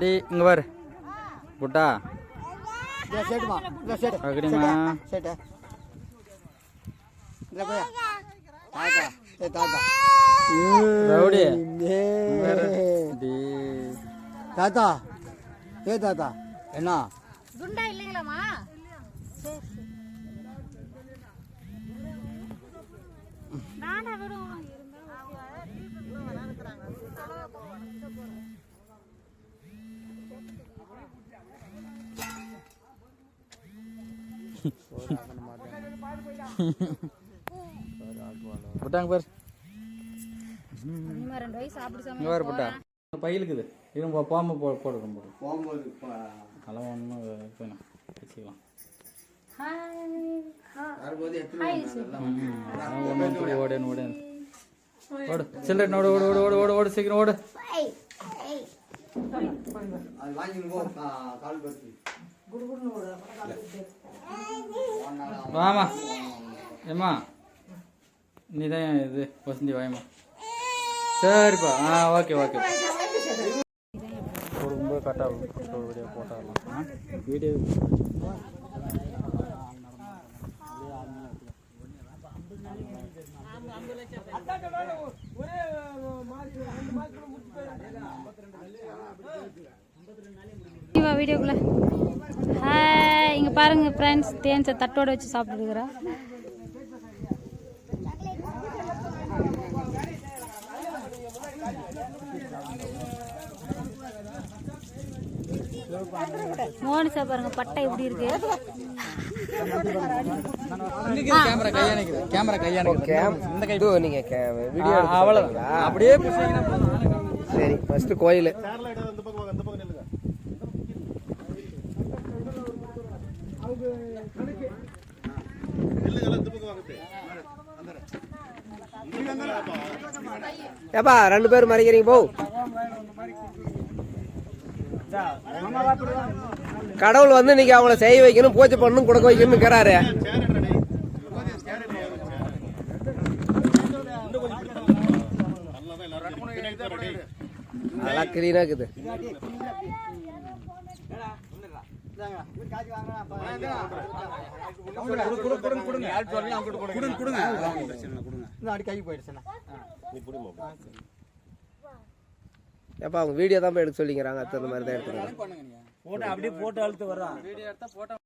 D இங்க பாரு. புட்டா? அப்படிமா செட்டு. இந்த போய். தாத்தா ஏ தாத்தா. ரவுடி. தாத்தா. ஏ தாத்தா. என்ன? குண்டா புட்டா இங்க பாரு இங்க பாரு புட்டா. பையிலுக்குது. இது போகாம போ போடுறோம் போடு. போகும்போது அதெல்லாம் ஒன்றும் வேணாம் வச்சுக்கலாம் ஓடு சில்லறை ஓடு ஓடு ஓடு ஓடு ஓடு ஓடு சீக்கிரம் ஓடு. அது கால் பருத்தி வாமா. ஏம்மா? நீ தான் இது வசந்தி வாயம்மா. சரிப்பா. ஆ ஓகே ஓகே. ரொம்ப கரெக்டாக வீடியோ போட்டாடலாம் வீடியோ. வா வீடியோக்குள்ள. ஹாய் இங்க பாருங்க ஃப்ரெண்ட்ஸ் தேன்சை தட்டோட வச்சு சாப்பிட்டுருக்குறா மோனிசா பாருங்க பட்டை எப்படி இருக்கு? கேமரா கையானிக்குது கேமரா கையானிக்குது இந்த கை இது நீங்க வீடியோ அவ்வளோதான் அப்படியே சரி ஃபர்ஸ்ட் கோயில். ஏப்பா ரெண்டு பேரும் மறைக்கிறீங்க போ. கடவுள் வந்து இன்னைக்கு அவங்கள செய்ய வைக்கணும் பூஜை பண்ணணும் கொடுக்க வைக்கணும்னு இருக்கிறாரு. நல்லா கிளீனா இருக்குது. ஏப்பா அவங்க வீடியோ தான் போய் எடுக்க சொல்லிக்கிறாங்க அந்த மாதிரி தான் எடுத்துக்கிறாங்க. வீடியோ எடுத்தா போட்டோ